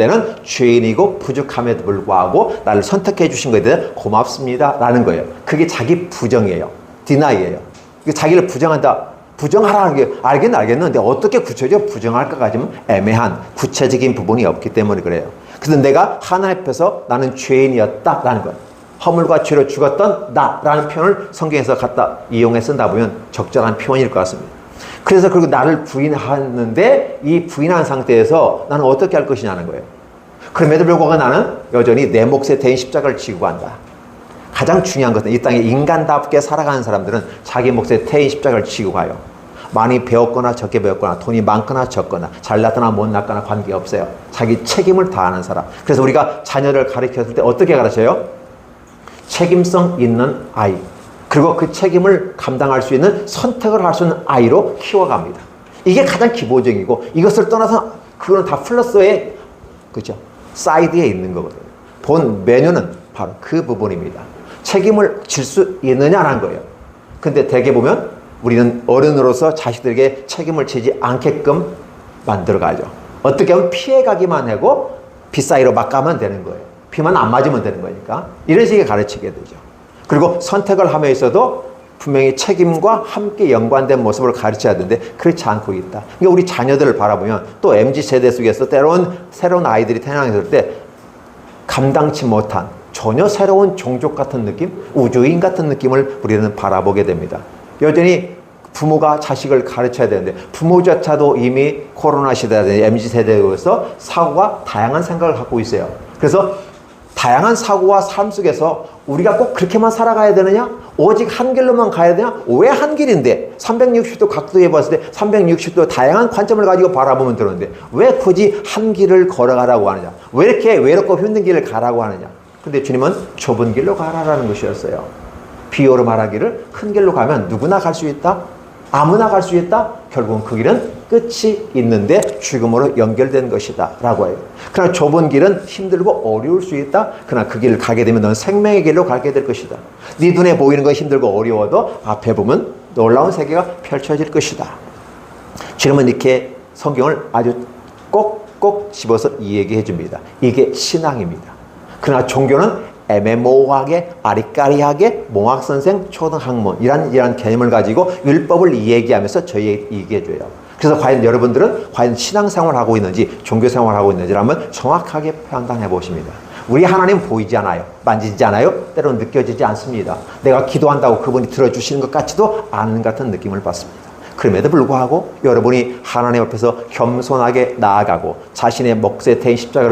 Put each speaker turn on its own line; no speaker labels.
때는 죄인이고 부족함에도 불구하고 나를 선택해 주신 것에 대해 고맙습니다. 라는 거예요. 그게 자기 부정이에요. 디나이예요. 이게 자기를 부정한다. 부정하라는 게 알긴 알겠는데 어떻게 구체적으로 부정할까가 좀 애매한 구체적인 부분이 없기 때문에 그래요. 그래서 내가 하나님 앞에서 나는 죄인이었다라는 것. 허물과 죄로 죽었던 나라는 표현을 성경에서 갖다 이용해 쓴다 보면 적절한 표현일 것 같습니다. 그래서 그리고 나를 부인하는데 이 부인한 상태에서 나는 어떻게 할 것이냐는 거예요. 그럼에도 불구하고 나는 여전히 내 몫에 대인 십자가를 지고 간다. 가장 중요한 것은 이 땅에 인간답게 살아가는 사람들은 자기 몫에 태인 십자가를 지고 가요. 많이 배웠거나 적게 배웠거나 돈이 많거나 적거나 잘났거나 못났거나 관계없어요. 자기 책임을 다하는 사람. 그래서 우리가 자녀를 가르쳤을 때 어떻게 가르쳐요? 책임성 있는 아이. 그리고 그 책임을 감당할 수 있는 선택을 할 수 있는 아이로 키워갑니다. 이게 가장 기본적이고 이것을 떠나서 그거는 다 플러스의 그죠? 사이드에 있는 거거든요. 본 메뉴는 바로 그 부분입니다. 책임을 질 수 있느냐라는 거예요. 근데 대개 보면 우리는 어른으로서 자식들에게 책임을 지지 않게끔 만들어가죠. 어떻게 하면 피해가기만 하고 빗사이로 막 가면 되는 거예요. 피만 안 맞으면 되는 거니까. 이런 식의 가르치게 되죠. 그리고 선택을 함에 있어도 분명히 책임과 함께 연관된 모습을 가르쳐야 되는데 그렇지 않고 있다. 그러니까 우리 자녀들을 바라보면 또 MZ 세대 속에서 때로는 새로운 아이들이 태어났을 때 감당치 못한 전혀 새로운 종족 같은 느낌, 우주인 같은 느낌을 우리는 바라보게 됩니다. 여전히 부모가 자식을 가르쳐야 되는데 부모조차도 이미 코로나 시대에 MZ 세대에서 사고가 다양한 생각을 갖고 있어요. 그래서 다양한 사고와 삶 속에서 우리가 꼭 그렇게만 살아가야 되느냐? 오직 한 길로만 가야 되냐? 왜 한 길인데? 360도 각도에 봤을 때 360도 다양한 관점을 가지고 바라보면 되는데 왜 굳이 한 길을 걸어가라고 하느냐? 왜 이렇게 외롭고 힘든 길을 가라고 하느냐? 근데 주님은 좁은 길로 가라라는 것이었어요. 비유로 말하기를 큰 길로 가면 누구나 갈 수 있다? 아무나 갈 수 있다? 결국은 그 길은 끝이 있는데 죽음으로 연결된 것이다. 라고 해요. 그러나 좁은 길은 힘들고 어려울 수 있다. 그러나 그 길을 가게 되면 넌 생명의 길로 가게 될 것이다. 네 눈에 보이는 건 힘들고 어려워도 앞에 보면 놀라운 세계가 펼쳐질 것이다. 주님은 이렇게 성경을 아주 꼭꼭 집어서 이야기해 줍니다. 이게 신앙입니다. 그러나 종교는 애매모호하게 아리까리하게 몽학선생 초등학문 이란 이란 개념을 가지고 율법을 이야기하면서 저희에게 얘기해 줘요. 그래서 과연 여러분들은 과연 신앙생활을 하고 있는지 종교생활을 하고 있는지를 한번 정확하게 판단해 보십니다. 우리 하나님 보이지 않아요. 만지지 않아요. 때로는 느껴지지 않습니다. 내가 기도한다고 그분이 들어주시는 것 같지도 않은 같은 느낌을 받습니다. 그럼에도 불구하고 여러분이 하나님 앞에서 겸손하게 나아가고 자신의 몫에 대인 십자가를